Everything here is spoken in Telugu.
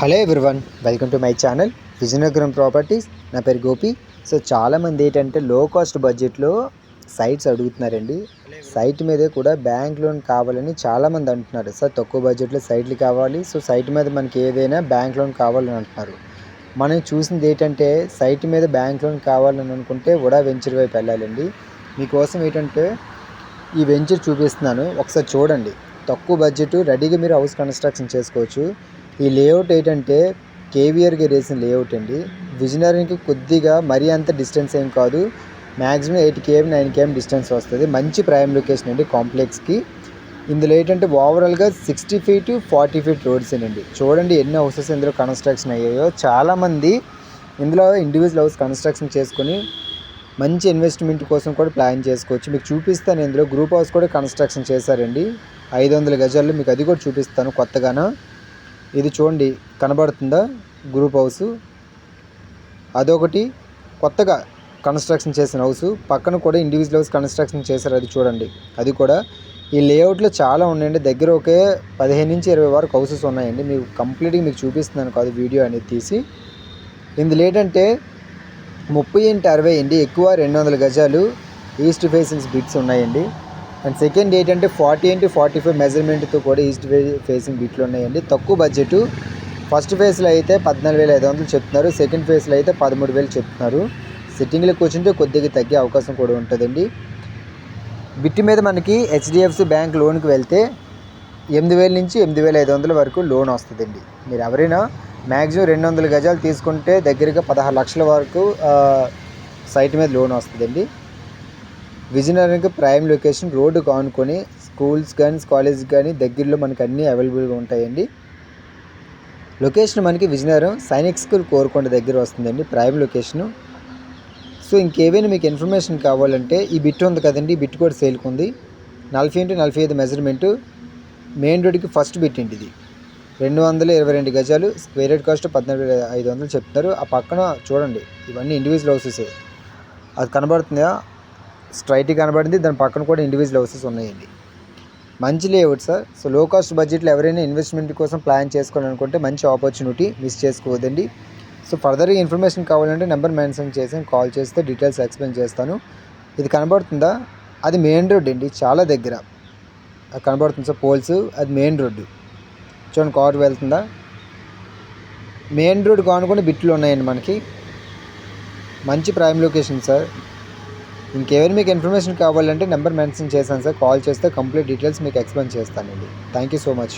Hello everyone welcome to my channel Vizianagaram properties నా పేరు గోపి. సో చాలామంది ఏంటంటే లో కాస్ట్ బడ్జెట్లో సైట్స్ అడుగుతున్నారండి. సైట్ మీదే కూడా బ్యాంక్ లోన్ కావాలని చాలామంది అంటున్నారు. సార్ తక్కువ బడ్జెట్లో సైట్లు కావాలి. సో సైట్ మీద మనకి ఏదైనా బ్యాంక్ లోన్ కావాలని అంటున్నారు. మనం చూసింది ఏంటంటే సైట్ మీద బ్యాంక్ లోన్ కావాలని అనుకుంటే ఉడా వెంచర్ వైపు వెళ్ళాలండి. మీకోసం ఏంటంటే ఈ వెంచర్ చూపిస్తున్నాను. ఒకసారి చూడండి. తక్కువ బడ్జెట్ రెడీగా మీరు హౌస్ కన్స్ట్రక్షన్ చేసుకోవచ్చు. ఈ లేఅవుట్ ఏంటంటే కేవీఆర్కి వేసిన లేఅవుట్ అండి. విజయనగరంకి కొద్దిగా మరీ అంత డిస్టెన్స్ ఏం కాదు. Maximum eight km nine km distance వస్తుంది. మంచి ప్రైమ్ లొకేషన్ అండి కాంప్లెక్స్కి ఇందులో ఏంటంటే ఓవరాల్గా sixty feet forty feet roads అండి. చూడండి ఎన్ని హౌసెస్ ఇందులో కన్స్ట్రక్షన్ అయ్యాయో. చాలామంది ఇందులో ఇండివిజువల్ హౌస్ కన్స్ట్రక్షన్ చేసుకొని మంచి ఇన్వెస్ట్మెంట్ కోసం కూడా ప్లాన్ చేసుకోవచ్చు. మీకు చూపిస్తాను ఇందులో. గ్రూప్ హౌస్ కూడా కన్స్ట్రక్షన్ చేశారండి. ఐదు వందల గజాల్లో మీకు అది కూడా చూపిస్తాను కొత్తగాన. ఇది చూడండి కనబడుతుందా? గ్రూప్ హౌస్ అదొకటి కొత్తగా కన్స్ట్రక్షన్ చేసిన హౌస్ పక్కన కూడా ఇండివిజువల్ హౌస్ కన్స్ట్రక్షన్ చేశారు అది చూడండి. అది కూడా ఈ లేఅవుట్లో చాలా ఉన్నాయండి. దగ్గర ఒకే పదిహేను నుంచి ఇరవై వరకు హౌసెస్ ఉన్నాయండి. మీకు కంప్లీట్గా మీకు చూపిస్తున్నాను కాదు వీడియో అనేది తీసి. ఇందులో ఏంటంటే ముప్పై ఇంటి అరవై అండి ఎక్కువ రెండు వందల గజాలు ఈస్ట్ ఫేసింగ్స్ బిట్స్ ఉన్నాయండి. అండ్ సెకండ్ ఏంటంటే ఫార్టీ ఇంటూ ఫార్టీ ఫైవ్ మెజర్మెంట్తో కూడా ఈస్ట్ ఫేసింగ్ బిట్లు ఉన్నాయండి. తక్కువ బడ్జెట్ ఫస్ట్ ఫేజ్లో అయితే పద్నాలుగు వేల ఐదు వందలు చెప్తున్నారు. సెకండ్ ఫేజ్లో అయితే పదమూడు వేలు చెప్తున్నారు. సిట్టింగ్లో కూర్చుంటే కొద్దిగా తగ్గే అవకాశం కూడా ఉంటుందండి. బిట్ మీద మనకి హెచ్డిఎఫ్సి బ్యాంక్ లోన్కి వెళ్తే ఎనిమిది వేల నుంచి ఎనిమిది వేల ఐదు వందల వరకు లోన్ వస్తుందండి. మీరు ఎవరైనా మ్యాక్సిమం రెండు వందల గజాలు తీసుకుంటే దగ్గరగా పదహారు లక్షల వరకు సైట్ మీద లోన్ వస్తుందండి. విజయనగరంకి ప్రైమ్ లొకేషన్ రోడ్డు కానుకొని స్కూల్స్ కానీ కాలేజ్ కానీ దగ్గరలో మనకి అన్నీ అవైలబుల్గా ఉంటాయండి. లొకేషన్ మనకి విజయనగరం సైనిక్ స్కూల్ కోరుకొండ దగ్గర వస్తుందండి ప్రైమ్ లొకేషను. సో ఇంకేమైనా మీకు ఇన్ఫర్మేషన్ కావాలంటే ఈ బిట్ ఉంది కదండి ఈ బిట్ కూడా సేల్కి ఉంది నలభై ఇంటూ నలభై ఐదు మెజర్మెంటు. మెయిన్ రోడ్కి ఫస్ట్ బిట్ ఏంటి ఇది. రెండు వందల ఇరవై రెండు గజాలు స్క్వేర్ యార్డ్ కాస్ట్ పద్నాలుగు ఐదు వందలు చెప్తున్నారు. ఆ పక్కన చూడండి ఇవన్నీ ఇండివిజువల్ హౌసెస్ అది కనబడుతుందా? స్ట్రైట్ కనబడింది. దాని పక్కన కూడా ఇండివిజువల్ హౌసెస్ ఉన్నాయండి. మంచి layout sir. So low cost బడ్జెట్లో ఎవరైనా ఇన్వెస్ట్మెంట్ కోసం ప్లాన్ చేసుకోవాలనుకుంటే మంచి ఆపర్చునిటీ మిస్ చేసుకోవద్దండి. సో ఫర్దర్గా ఇన్ఫర్మేషన్ కావాలంటే నెంబర్ మెన్షన్ చేసి కాల్ చేస్తే డీటెయిల్స్ ఎక్స్ప్లెయిన్ చేస్తాను. ఇది కనబడుతుందా? అది మెయిన్ రోడ్ అండి. చాలా దగ్గర. అది కనబడుతుంది? Sir poles. అది మెయిన్ రోడ్డు చూడండి కార్ వెళ్తుందా? మెయిన్ రోడ్ కానుకొని బిట్లు ఉన్నాయండి మనకి. మంచి ప్రైమ్ లొకేషన్ సార్. ఇంకేమైనా మీకు ఇన్ఫర్మేషన్ కావాలంటే నెంబర్ మెన్షన్ చేశాను సార్. కాల్ చేస్తే కంప్లీట్ డీటెయిల్స్ మీకు ఎక్స్ప్లెయిన్ చేస్తానండి. Thank you so much